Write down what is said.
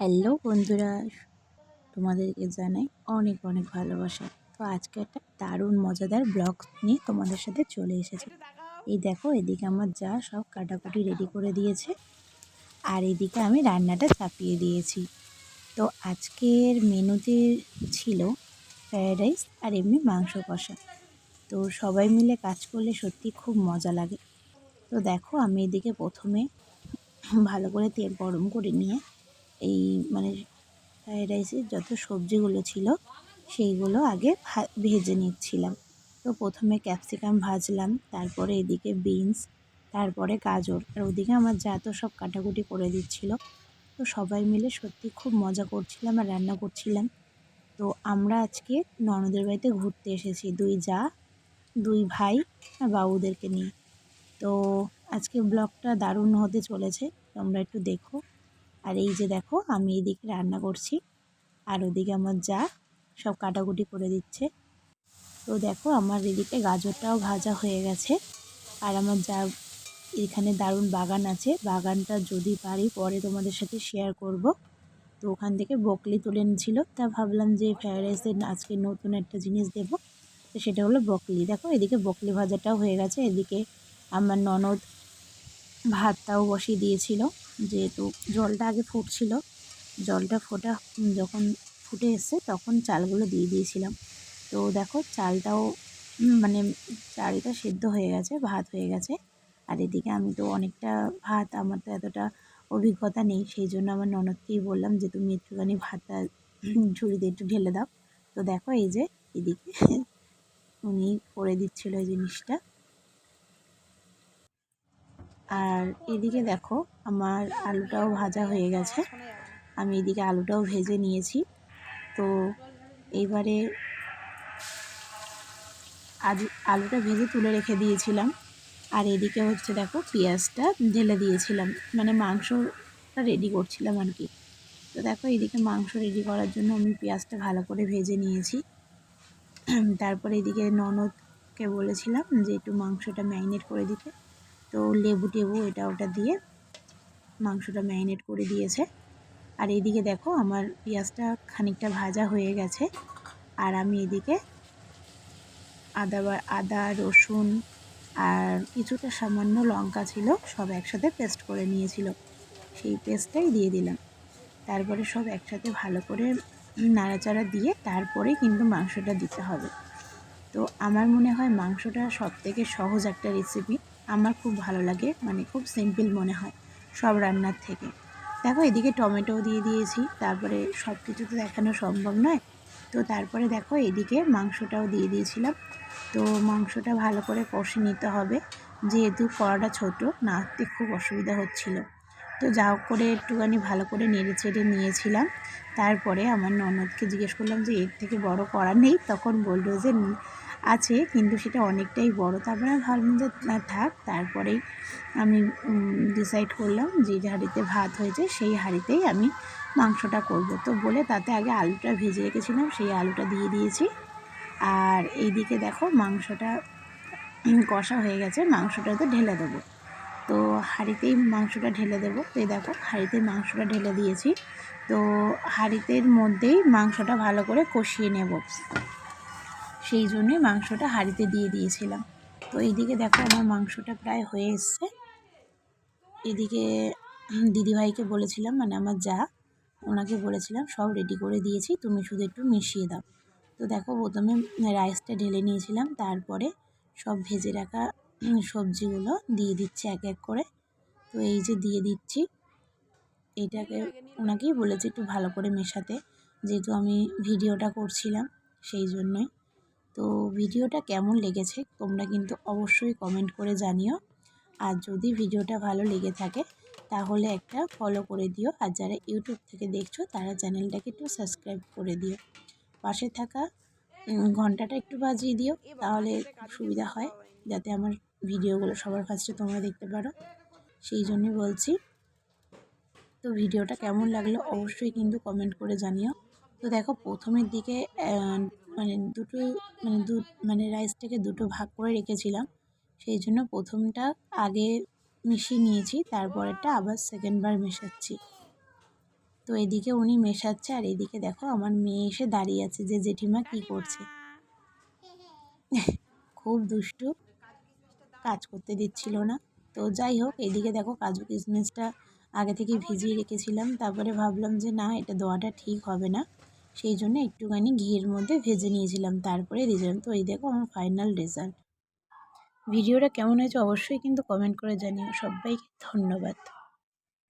Hello বন্ধুরা, তোমাদেরকে জানাই অনেক অনেক ভালোবাসা। তো আজকে একটা দারুণ মজাদার ব্লগ নিয়ে তোমাদের সাথে চলে এসেছে। এই দেখো, এদিকে আমার যা সব কাটাকুটি রেডি করে দিয়েছে আর এদিকে আমি রান্নাটা চাপিয়ে দিয়েছি। তো আজকের মেনুতে ছিল ফ্রায়েড রাইস আর এমনি মাংস কষা। তো সবাই মিলে কাজ করলে সত্যি খুব মজা লাগে। তো দেখো, আমি এদিকে প্রথমে ভালো করে তেল গরম করে নিয়ে এই মানে ফ্রায়েড রাইসের যত সবজিগুলো ছিল, সেইগুলো আগে ভেজে নিচ্ছিলাম। তো প্রথমে ক্যাপসিকাম ভাজলাম, তারপরে এদিকে বিনস, তারপরে গাজর, আর ওদিকে আমার যা তো সব কাটাকুটি করে দিচ্ছিল। তো সবাই মিলে সত্যি খুব মজা করছিলাম আর রান্না করছিলাম। তো আমরা আজকে ননদের বাড়িতে ঘুরতে এসেছি, দুই যা, দুই ভাই আর বাবুদেরকে নিয়ে। তো আজকে ব্লগটা দারুণ হতে চলেছে, তোমরা একটু দেখো। আর এই যে দেখো, আমি এদিকে রান্না করছি। আর ওদিকে আমার যা সব কাটাকুটি করে দিচ্ছে। তো দেখো, আমার এদিকে গাজরটাও ভাজা হয়ে গেছে। আর আমার যা এখানে দারুণ বাগান আছে। বাগানটা যদি পারি পরে তোমাদের সাথে শেয়ার করব। তো ওখান থেকে বকলি তুলে এনেছিল। তা ভাবলাম যে ফ্রায়েড রাইসের আজকে নতুন একটা জিনিস দেব। তো সেটা হলো বকলি। দেখো, এদিকে বকলি ভাজাটাও হয়ে গেছে। এদিকে আমার ননদ ভাতটাও বসিয়ে দিয়েছিল। যেহেতু জলটা আগে ফুটছিল, জলটা ফোটা যখন ফুটে এসছে তখন চালগুলো দিয়ে দিয়েছিলাম। তো দেখো চালটাও মানে চালটা সেদ্ধ হয়ে গেছে, ভাত হয়ে গেছে। আর এদিকে আমি তো অনেকটা ভাত, আমার তো এতটা অভিজ্ঞতা নেই, সেই জন্য আমার ননদকেই বললাম যে তুমি একটুখানি ভাতটা ঝুড়িতে একটু ঢেলে দাও। তো দেখো এই যে এদিকে উনি করে দিচ্ছিল এই জিনিসটা। আর এদিকে দেখো, আমার আলুটাও ভাজা হয়ে গেছে। আমি এদিকে আলুটাও ভেজে নিয়েছি। তো এইবারে আলু আলুটা ভেজে তুলে রেখে দিয়েছিলাম। আর এদিকে হচ্ছে দেখো, পেঁয়াজটা ঢেলে দিয়েছিলাম। মানে মাংসটা রেডি করছিলাম আর কি। তো দেখো, এদিকে মাংস রেডি করার জন্য আমি পেঁয়াজটা ভালো করে ভেজে নিয়েছি। তারপরে এদিকে ননদকে বলেছিলাম যে একটু মাংসটা ম্যারিনেট করে দিতে। তো লেবু টেবু এটা ওটা দিয়ে মাংসটা ম্যারিনেট করে দিয়েছে। আর এইদিকে দেখো আমার পেঁয়াজটা খানিকটা ভাজা হয়ে গেছে। আর আমি এদিকে আদা আদা, রসুন আর কিছুটা সামান্য লঙ্কা ছিল সব একসাথে পেস্ট করে নিয়েছিল। সেই পেস্টটাই দিয়ে দিলাম। তারপরে সব একসাথে ভালো করে নাড়াচাড়া দিয়ে তারপরে কিন্তু মাংসটা দিতে হবে। তো আমার মনে হয় মাংসটা সব থেকে সহজ একটা রেসিপি আমার খুব ভালো লাগে মানে খুব সিম্পল মনে হয় সব রান্নার থেকে। দেখো এদিকে টমেটোও দিয়ে দিয়েছি, তারপরে সব কিছু তো দেখানো সম্ভব নয়। তো তারপরে দেখো এদিকে মাংসটাও দিয়ে দিয়েছিলাম। তো মাংসটা ভালো করে কষে নিতে হবে, যেহেতু কড়াটা ছোট নাড়তে খুব অসুবিধা হচ্ছিল। তো যা করে একটুখানি ভালো করে নেড়ে চেড়ে নিয়েছিলাম। তারপরে আমার ননদকে জিজ্ঞেস করলাম যে, এর থেকে বড় কড়া নেই? তখন বলল যে আছে, কিন্তু সেটা অনেকটাই বড়। তারপরে ভাবলাম যে থাক, তারপরেই আমি ডিসাইড করলাম যে হাঁড়িতে ভাত হয়েছে, সেই হাঁড়িতেই আমি মাংসটা করব। তো বলে তাতে আগে আলুটা ভেজে রেখেছিলাম, সেই আলুটা দিয়ে দিয়েছি। আর এইদিকে দেখো, মাংসটা কষা হয়ে গেছে মাংসটা তো ঢেলে দেবো। তো হাঁড়িতেই মাংসটা ঢেলে দেবো। তো এই দেখো হাঁড়িতে মাংসটা ঢেলে দিয়েছি। তো হাঁড়িতের মধ্যেই মাংসটা ভালো করে কষিয়ে নেব। সেই জন্যই মাংসটা হাঁড়িতে দিয়ে দিয়েছিলাম। তো এইদিকে দেখো আমার মাংসটা প্রায় হয়ে এসছে। এদিকে দিদিভাইকে বলেছিলাম মানে আমার যা, ওনাকে বলেছিলাম, সব রেডি করে দিয়েছি, তুমি শুধু একটু মিশিয়ে দাও। তো দেখো প্রথমে রাইসটা ঢেলে নিয়েছিলাম, তারপরে সব ভেজে রাখা সবজিগুলো দিয়ে দিচ্ছি এক এক করে। তো এই যে দিয়ে দিচ্ছি, এটাকে ওনাকেই বলেছি একটু ভালো করে মেশাতে, যেহেতু আমি ভিডিওটা করছিলাম, সেই জন্যই। তো ভিডিওটা কেমন লেগেছে তোমরা কিন্তু অবশ্যই কমেন্ট করে জানিও। আর যদি ভিডিওটা ভালো লেগে থাকে, তাহলে একটা ফলো করে দিও। আর যারা ইউটিউব থেকে দেখছ, তারা চ্যানেলটাকে একটু সাবস্ক্রাইব করে দিও। পাশে থাকা ঘন্টাটা একটু বাজিয়ে দিও, তাহলে সুবিধা হয়, যাতে আমার ভিডিওগুলো সবার ফার্স্টে তোমরা দেখতে পারো। সেই জন্যই বলছি, তো ভিডিওটা কেমন লাগল অবশ্যই কিন্তু কমেন্ট করে জানিও। তো দেখো, প্রথমের দিকে মানে দুটো মানে দু মানে রাইসটাকে দুটো ভাগ করে রেখেছিলাম। সেই জন্য প্রথমটা আগে মিশিয়ে নিয়েছি, তারপরেরটা আবার সেকেন্ডবার মেশাচ্ছি। তো এদিকে উনি মেশাচ্ছে আর এদিকে দেখো আমার মেয়ে এসে দাঁড়িয়ে আছে যে জেঠিমা কি করছে। খুব দুষ্টু, কাজ করতে দিচ্ছিল না। তো যাই হোক, এদিকে দেখো কাজু কিশমিশটা আগে থেকে ভিজিয়ে রেখেছিলাম, তারপরে ভাবলাম যে না, এটা দেওয়াটা ঠিক হবে না। সেই জন্য একটুখানি ঘিয়ের মধ্যে ভেজে নিয়েছিলাম। তারপরে দিয়েছিলাম তো এই দেখো আমার ফাইনাল রেজাল্ট ভিডিওটা কেমন হয়েছে অবশ্যই কিন্তু কমেন্ট করে জানিও। সবাইকে ধন্যবাদ।